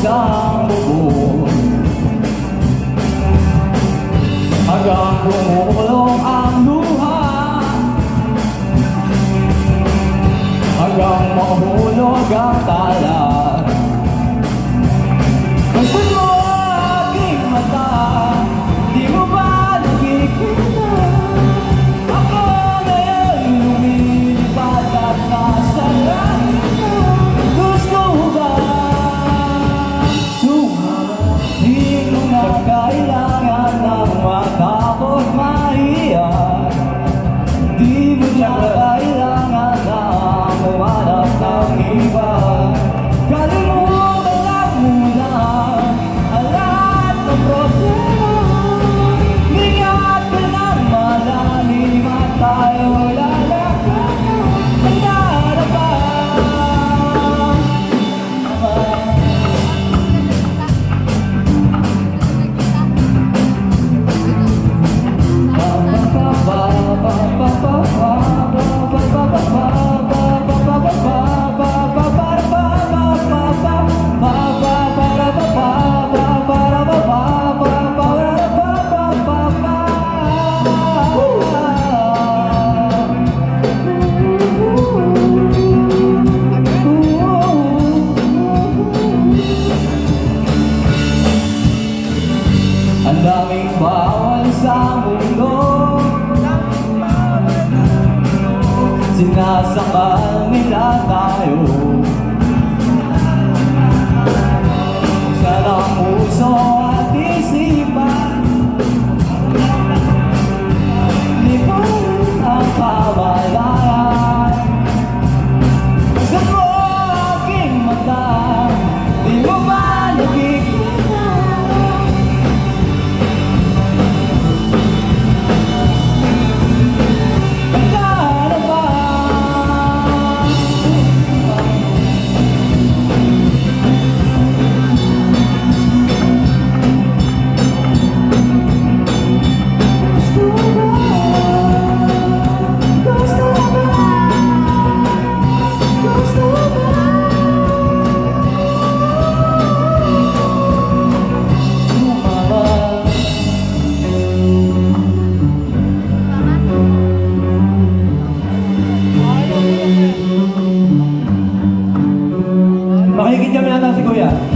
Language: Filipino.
sa lubong Hanggang kumulong ang luha. Hanggang mahulog ang tala. Salve, sinasakal nila na bigyan mo yata si Kuya.